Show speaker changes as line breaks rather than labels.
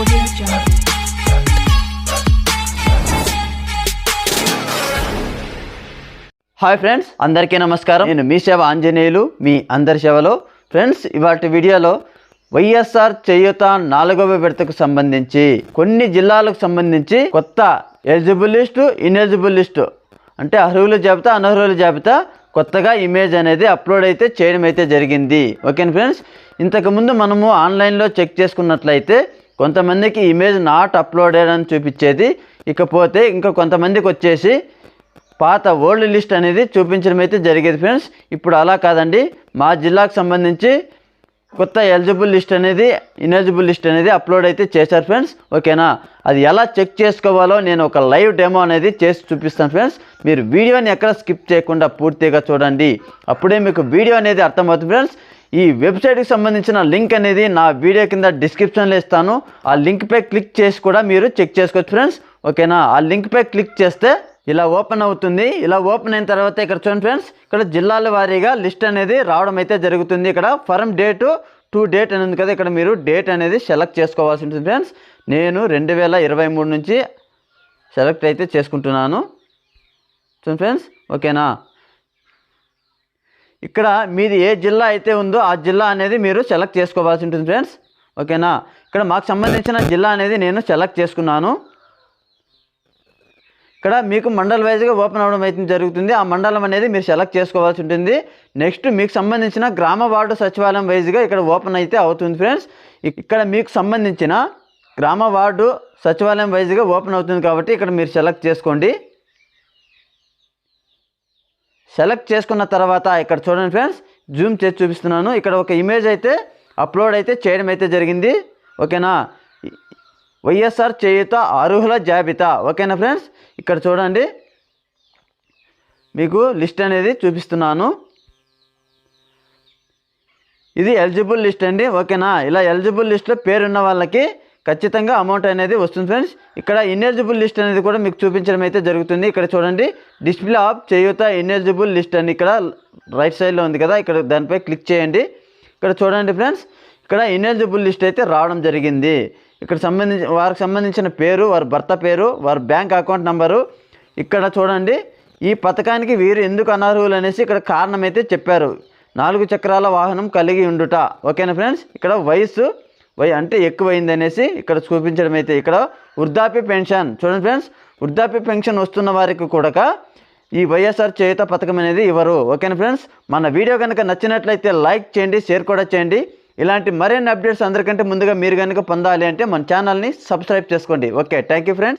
Hi friends అందరికీ నమస్కారం. నేను మీ సేవ ఆంజనేయులు మీ అందరి సేవలో. ఫ్రెండ్స్ ఇవాటి వీడియోలో వైఎస్ఆర్ చేయూత నాలుగవ విడతకు సంబంధించి కొన్ని జిల్లాలకు సంబంధించి కొత్త ఎలిజిబుల్ లిస్టు ఇన్ఎలిజిబుల్ లిస్టు అంటే అర్హుల జాబితా అనర్హుల జాబితా కొత్తగా ఇమేజ్ అనేది అప్లోడ్ అయితే చేయడం అయితే జరిగింది. ఓకేనా ఫ్రెండ్స్ ఇంతకుముందు మనము ఆన్లైన్లో చెక్ చేసుకున్నట్లయితే కొంతమందికి ఇమేజ్ నాట్ అప్లోడెడ్ అని చూపించేది. ఇకపోతే ఇంకా కొంతమందికి వచ్చేసి పాత ఓల్డ్ లిస్ట్ అనేది చూపించడం అయితే జరిగేది ఫ్రెండ్స్ ఇప్పుడు అలా కాదండి. మా జిల్లాకు సంబంధించి కొత్త ఎలిజిబుల్ లిస్ట్ అనేది ఇనెలిజిబుల్ లిస్ట్ అనేది అప్లోడ్ అయితే చేశారు ఫ్రెండ్స్ ఓకేనా అది ఎలా చెక్ చేసుకోవాలో నేను ఒక లైవ్ డెమో అనేది చేసి చూపిస్తాను ఫ్రెండ్స్ మీరు వీడియోని ఎక్కడ స్కిప్ చేయకుండా పూర్తిగా చూడండి. అప్పుడే మీకు వీడియో అనేది అర్థమవుతుంది ఫ్రెండ్స్ ఈ వెబ్సైట్కి సంబంధించిన లింక్ అనేది నా వీడియో కింద డిస్క్రిప్షన్లో ఇస్తాను. ఆ లింక్పై క్లిక్ చేసి కూడా మీరు చెక్ చేసుకోవచ్చు ఫ్రెండ్స్ ఓకేనా ఆ లింక్పై క్లిక్ చేస్తే ఇలా ఓపెన్ అవుతుంది. ఇలా ఓపెన్ అయిన తర్వాత ఇక్కడ చూడండి ఫ్రెండ్స్ ఇక్కడ జిల్లాల వారీగా లిస్ట్ అనేది రావడం అయితే జరుగుతుంది. ఇక్కడ ఫరం డేటు టు డేట్ అని ఉంది కదా ఇక్కడ మీరు డేట్ అనేది సెలెక్ట్ చేసుకోవాల్సి ఉంటుంది ఫ్రెండ్స్. నేను రెండు వేల ఇరవై మూడు నుంచి సెలెక్ట్ అయితే చేసుకుంటున్నాను. చూడండి ఫ్రెండ్స్ ఓకేనా? ఇక్కడ మీది ఏ జిల్లా అయితే ఉందో ఆ జిల్లా అనేది మీరు సెలెక్ట్ చేసుకోవాల్సి ఉంటుంది ఫ్రెండ్స్. ఓకేనా? ఇక్కడ మాకు సంబంధించిన జిల్లా అనేది నేను సెలెక్ట్ చేసుకున్నాను. ఇక్కడ మీకు మండల వైజ్గా ఓపెన్ అవ్వడం అయితే జరుగుతుంది. ఆ మండలం అనేది మీరు సెలెక్ట్ చేసుకోవాల్సి ఉంటుంది. నెక్స్ట్ మీకు సంబంధించిన గ్రామ వార్డు సచివాలయం వైజ్గా ఇక్కడ ఓపెన్ అయితే అవుతుంది ఫ్రెండ్స్. ఇక్కడ మీకు సంబంధించిన గ్రామ వార్డు సచివాలయం వైజ్గా ఓపెన్ అవుతుంది కాబట్టి ఇక్కడ మీరు సెలెక్ట్ చేసుకోండి. సెలెక్ట్ చేసుకున్న తర్వాత ఇక్కడ చూడండి ఫ్రెండ్స్. జూమ్ చేసి చూపిస్తున్నాను. ఇక్కడ ఒక ఇమేజ్ అయితే అప్లోడ్ అయితే చేయడం అయితే జరిగింది. ఓకేనా? వైఎస్ఆర్ చేయుత అర్హుల జాబితా. ఓకేనా ఫ్రెండ్స్? ఇక్కడ చూడండి. మీకు లిస్ట్ అనేది చూపిస్తున్నాను. ఇది ఎలిజిబుల్ లిస్ట్ అండి. ఓకేనా? ఇలా ఎలిజిబుల్ లిస్ట్లో పేరున్న వాళ్ళకి ఖచ్చితంగా అమౌంట్ అనేది వస్తుంది ఫ్రెండ్స్. ఇక్కడ ఇన్ఎలిజిబుల్ లిస్ట్ అనేది కూడా మీకు చూపించడం అయితే జరుగుతుంది. ఇక్కడ చూడండి. Display off Cheyutha ineligible list అని ఇక్కడ రైట్ సైడ్లో ఉంది కదా. ఇక్కడ దానిపై క్లిక్ చేయండి. ఇక్కడ చూడండి ఫ్రెండ్స్. ఇక్కడ ఇన్ఎలిజిబుల్ లిస్ట్ అయితే రావడం జరిగింది. ఇక్కడ సంబంధించి వారికి సంబంధించిన పేరు వారి భర్త పేరు వారి బ్యాంక్ అకౌంట్ నంబరు ఇక్కడ చూడండి. ఈ పథకానికి వీరు ఎందుకు అనర్హులు అనేసి ఇక్కడ కారణం అయితే చెప్పారు. నాలుగు చక్రాల వాహనం కలిగి ఉండుట. ఓకేనా ఫ్రెండ్స్? ఇక్కడ వయసు వై అంటే ఎక్కువైంది అనేసి ఇక్కడ చూపించడం అయితే ఇక్కడ వృద్ధాప్య పెన్షన్. చూడండి ఫ్రెండ్స్ వృద్ధాప్య పెన్షన్ వస్తున్న వారికి కూడా ఈ వైఎస్ఆర్ చేయుత పథకం అనేది ఇవ్వరు. ఓకేనా ఫ్రెండ్స్? మన వీడియో కనుక నచ్చినట్లయితే లైక్ చేయండి షేర్ కూడా చేయండి. ఇలాంటి మరిన్ని అప్డేట్స్ అందరికంటే ముందుగా మీరు కనుక పొందాలి అంటే మన ఛానల్ని సబ్స్క్రైబ్ చేసుకోండి. Okay thank you friends.